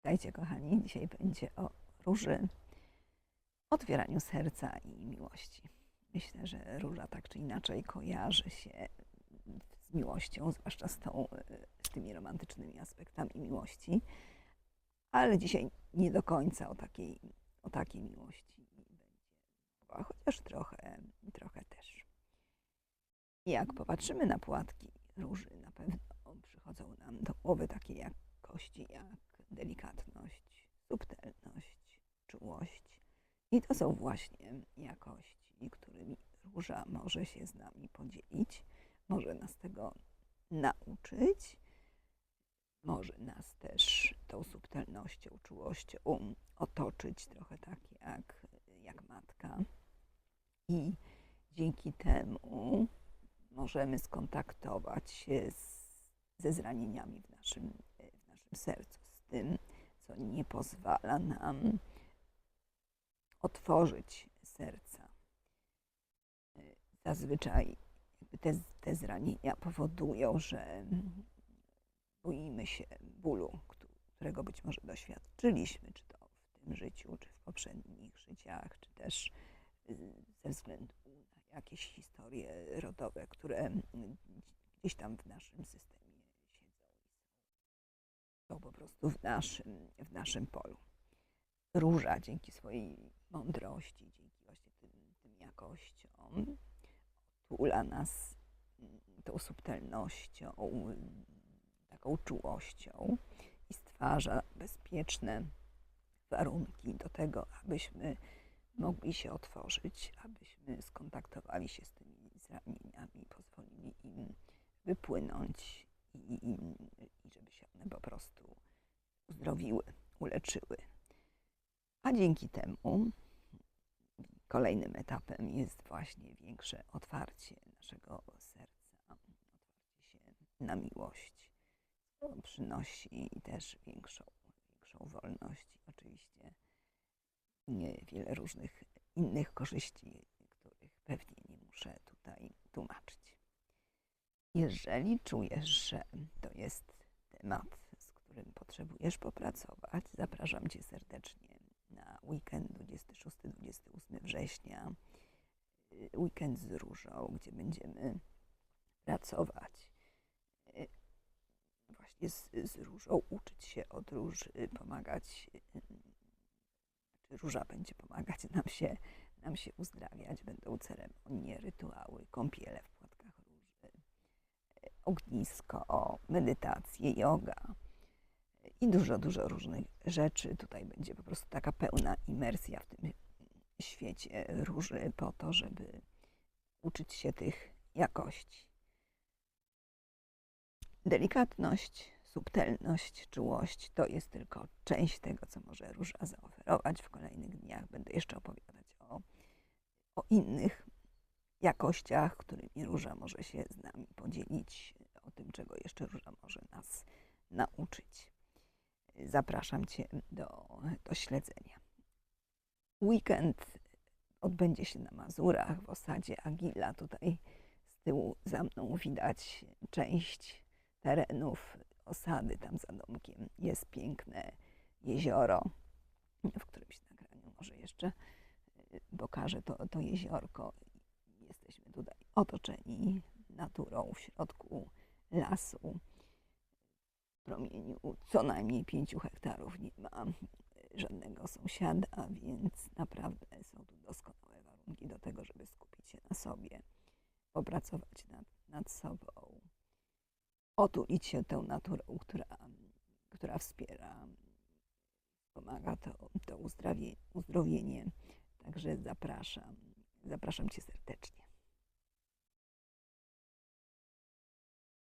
Witajcie kochani, dzisiaj będzie o róży, otwieraniu serca i miłości. Myślę, że róża tak czy inaczej kojarzy się z miłością, zwłaszcza z, tą, z tymi romantycznymi aspektami miłości, ale dzisiaj nie do końca o takiej, o takiej miłości będzie mowa, chociaż trochę, trochę też. Jak popatrzymy na płatki róży, na pewno przychodzą nam do głowy takie jakości jak delikatność, subtelność, czułość. I to są właśnie jakości, którymi róża może się z nami podzielić, może nas tego nauczyć, może nas też tą subtelnością, czułością otoczyć, trochę tak jak, jak matka. I dzięki temu możemy skontaktować się z, ze zranieniami w naszym, w naszym sercu, tym, co nie pozwala nam otworzyć serca. Zazwyczaj te, te zranienia powodują, że boimy się bólu, którego być może doświadczyliśmy, czy to w tym życiu, czy w poprzednich życiach, czy też ze względu na jakieś historie rodowe, które gdzieś tam w naszym systemie są po prostu w naszym, w naszym polu. Róża dzięki swojej mądrości, dzięki właśnie tym, tym jakościom, otula nas tą subtelnością, taką czułością i stwarza bezpieczne warunki do tego, abyśmy mogli się otworzyć, abyśmy skontaktowali się z tymi zranieniami, pozwolili im wypłynąć i, i, żeby się one po prostu uzdrowiły, uleczyły. A dzięki temu kolejnym etapem jest właśnie większe otwarcie naszego serca, otwarcie się na miłość. To przynosi też większą, większą wolność oczywiście wiele różnych innych korzyści, których pewnie nie muszę tutaj tłumaczyć. Jeżeli czujesz, że to jest temat, z którym potrzebujesz popracować, zapraszam Cię serdecznie na weekend 26-28 września. Weekend z różą, gdzie będziemy pracować właśnie z, z różą, uczyć się od róży, pomagać. Róża będzie pomagać nam się, nam się uzdrawiać. Będą ceremonie, rytuały, kąpiele w ognisko, medytacje, yoga i dużo, dużo różnych rzeczy. Tutaj będzie po prostu taka pełna imersja w tym świecie róży po to, żeby uczyć się tych jakości. Delikatność, subtelność, czułość to jest tylko część tego, co może róża zaoferować. W kolejnych dniach będę jeszcze opowiadać o, o innych jakościach, którymi róża może się z nami podzielić, o tym, czego jeszcze róża może nas nauczyć. Zapraszam Cię do, do śledzenia. Weekend odbędzie się na Mazurach w osadzie Agila. Tutaj z tyłu za mną widać część terenów osady, tam za domkiem jest piękne jezioro, w którymś nagraniu może jeszcze pokażę to, to jeziorko. Jesteśmy tutaj otoczeni naturą w środku lasu. W promieniu co najmniej pięciu hektarów nie ma żadnego sąsiada, więc naprawdę są tu doskonałe warunki do tego, żeby skupić się na sobie, popracować nad, nad sobą, otulić się tą naturą, która, która wspiera, pomaga to, to uzdrowienie. Także zapraszam, zapraszam Cię serdecznie.